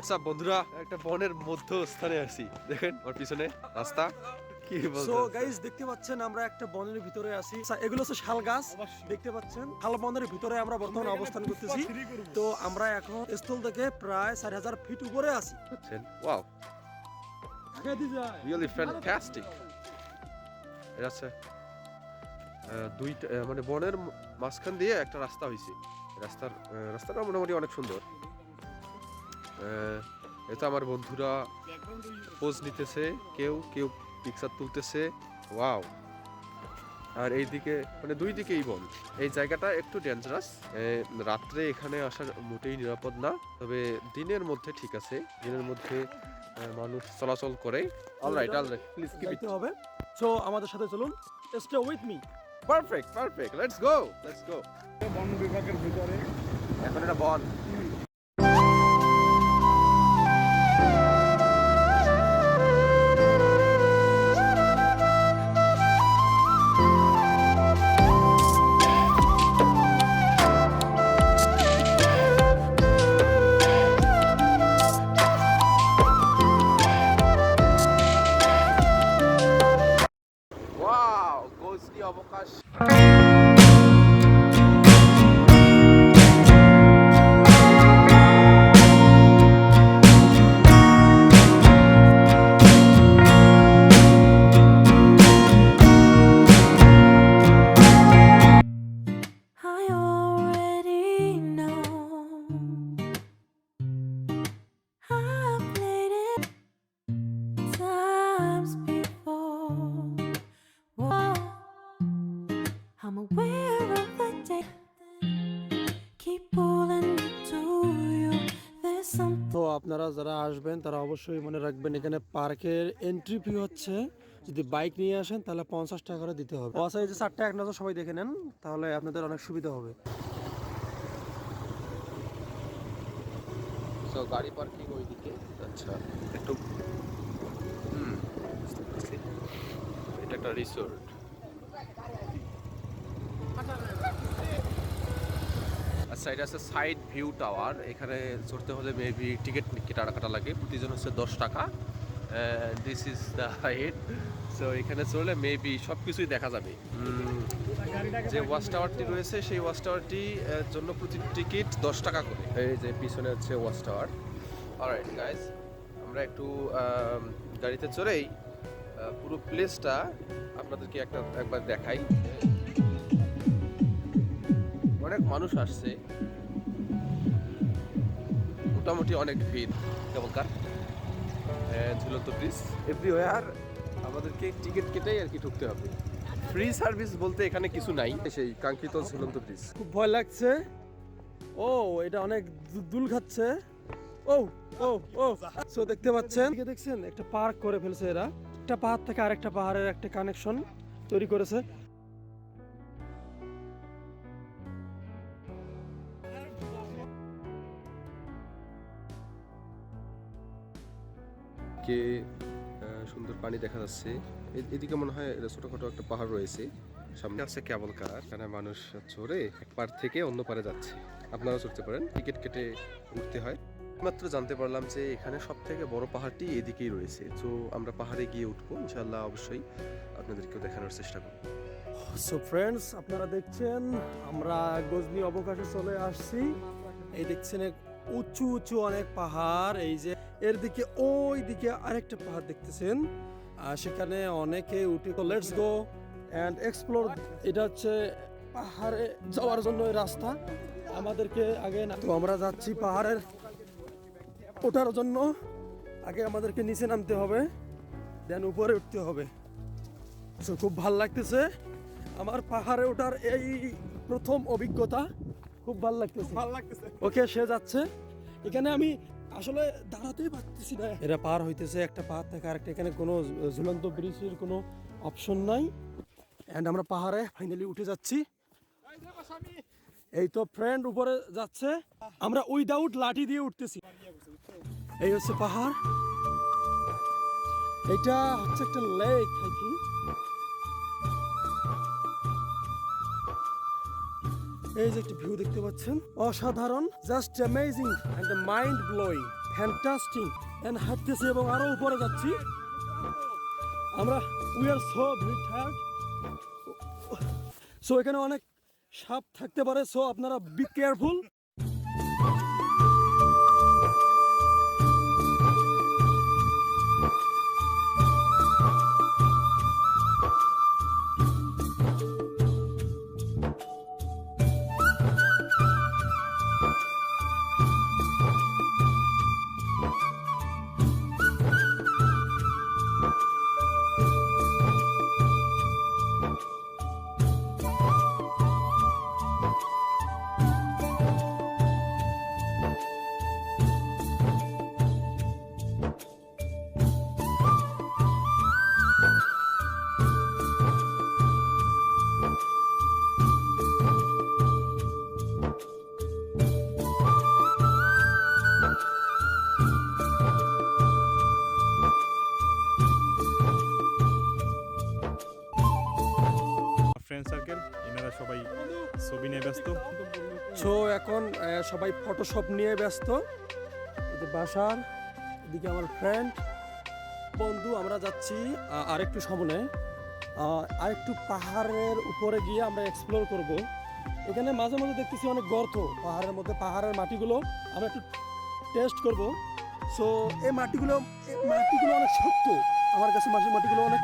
আচ্ছা বন্ধুরা একটা বনের মধ্যস্থানে আছি। দেখেন ওর পিছনে রাস্তা। কি সো গাইস দেখতে পাচ্ছেন আমরা একটা বনের ভিতরে আছি। আচ্ছা, এগুলো হচ্ছে শাল গাছ। দেখতে পাচ্ছেন শাল বনের ভিতরে আমরা বর্তমানে অবস্থান করতেছি। তো আমরা এখন স্থল থেকে প্রায় চার হাজার ফিট উপরে আছি। ওয়াও রিয়েলি ফ্যান্টাস্টিক এটা হচ্ছে দুইটা মানে বনের মাঝখান দিয়ে একটা রাস্তা হয়েছে রাস্তার রাস্তাটা মোটামুটি অনেক সুন্দর। এটা আমার বন্ধুরা পোজ নিতেছে কেউ কেউ পিকচার তুলতেছে। ওয়াও আর এইদিকে মানে দুই দিকেই বন। এই জায়গাটা একটু ডেঞ্জারাস রাত্রে এখানে আসার মোটেই নিরাপদ না। তবে দিনের মধ্যে ঠিক আছে। দিনের মধ্যে মানুষ চলাচল করে। Alright alright please keep it হবে। সো আমাদের সাথে চলুন। Stay with me perfect perfect let's go let's go বন বিভাগের ভিতরে। এখন এটা বন। Yes. I'm aware of the day. Keep pulling me to you. There's something. তো আপনারা যারা আসবেন তারা অবশ্যই মনে রাখবেন এখানে পার্কের এন্ট্রি ফি হচ্ছে যদি বাইক নিয়ে আসেন তাহলে পঞ্চাশ টাকা করে দিতে হবে আচ্ছা এই যে চারটা এক নজর সবাই দেখে নেন তাহলে আপনাদের অনেক সুবিধা হবে সো গাড়ি পার্কিং ওইদিকে আচ্ছা একটু হুম এটা একটা রিসোর্ট এটা হচ্ছে সাইড ভিউ টাওয়ার এখানে চড়তে হলে মেবি টিকিট কাটা কাটা লাগে, প্রতিজন হচ্ছে দশ টাকা this is the height so এখানে চড়লে মেবি সব কিছুই দেখা যাবে। যে ওয়াচ টাওয়ারটি রয়েছে, সেই ওয়াচ টাওয়ারটি জন্য প্রতি টিকিট দশ টাকা করে। এই যে পিছনে হচ্ছে ওয়াচ টাওয়ার অলরাইট গাইস আমরা একটু গাড়িতে চড়েই পুরো প্লেসটা আপনাদেরকে একটা, একবার দেখাই। মানুষ আসছে মোটামুটি অনেক ভিড়। কেমন কার? ঝুলন্ত ব্রিজ এভরিওয়ার আমাদেরকে টিকিট কেটেই আর কি ঢুকতে হবে। ফ্রি সার্ভিস বলতে এখানে কিছু নাই সেই কাঙ্ক্ষিত ঝুলন্ত ব্রিজ খুব ভয় লাগছে। ও এটা অনেক দুল খাচ্ছে। ও ও ও। সো দেখতে পাচ্ছেন দেখছেন একটা পার্ক করে ফেলছে এরা। একটা পাহাড় থেকে আরেকটা পাহাড়ের একটা কানেকশন তৈরি করেছে। কে সুন্দর পানি দেখা যাচ্ছে। এদিকে মনে হয় ছোটখাটো একটা পাহাড় রয়েছে। সামনে আছে কেবল কার। এখানে মানুষ চড়ে এক পার থেকে অন্য পারে যাচ্ছে। আপনারা চড়তে পারেন, টিকিট কেটে উঠতে হয়। মাত্র জানতে পারলাম যে এখানে সব থেকে বড় পাহাড়টি এদিকেই রয়েছে। তো আমরা পাহাড়ে গিয়ে উঠবো ইনশাল্লাহ অবশ্যই আপনাদেরকেও দেখানোর চেষ্টা করব। সো ফ্রেন্ডস আপনারা দেখছেন, আমরা গজনি অবকাশে চলে আসছি। এই দেখছেন উঁচু উঁচু অনেক পাহাড়, এই যে এর দিকে ওই দিকে আরেকটা পাহাড় দেখতেছেন। আর সেখানে অনেকে উঠে তো লেটস গো অ্যান্ড এক্সপ্লোর এটা হচ্ছে পাহাড়ে যাওয়ার জন্য রাস্তা। আমাদেরকে আগে না তো আমরা যাচ্ছি পাহাড়ের ওঠার জন্য। আগে আমাদেরকে নিচে নামতে হবে দেন উপরে উঠতে হবে। খুব ভালো লাগতেছে। আমার পাহাড়ে ওঠার এই প্রথম অভিজ্ঞতা খুব ভালো লাগতেছে। ভালো লাগতেছে। ওকে সে যাচ্ছে। এখানে আমি আসলে দাঁড়াতেই পারতেছি না। এরা পার হইতেছে একটা পাহাড় থেকে আরেকটা। এখানে কোনো ঝুলন্ত ব্রিজের কোনো অপশন নাই। অ্যান্ড আমরা পাহাড়ে ফাইনালি উঠে যাচ্ছি। এই তো ফ্রেন্ড উপরে যাচ্ছে। আমরা উইদাউট লাঠি দিয়ে উঠতেছি। এই হচ্ছে পাহাড়। এটা হচ্ছে একটা লেক আই থিঙ্ক এই যে একটা ভিউ দেখতে পাচ্ছেন? অসাধারণ just amazing and mind blowing fantastic and হাঁটতেছি এবং আরও উপরে যাচ্ছি। আমরা we are so tired so এখানে অনেক সাপ থাকতে পারে সো আপনারা বি কেয়ারফুল ছবি নিয়ে ব্যস্ত। সো এখন সবাই ফটোশপ নিয়ে ব্যস্ত। এই বাসার, এদিকে আমার ফ্রেন্ড বন্ধু, আমরা যাচ্ছি আরেকটু সামনে। আরেকটু পাহাড়ের উপরে গিয়ে আমরা এক্সপ্লোর করব। এখানে মাঝে মাঝে দেখতেছি অনেক গর্ত। পাহাড়ের মধ্যে, পাহাড়ের মাটিগুলো আমরা একটু টেস্ট করব। সো, এই মাটিগুলো মাটিগুলো অনেক শক্ত। আমার কাছে মাটিগুলো অনেক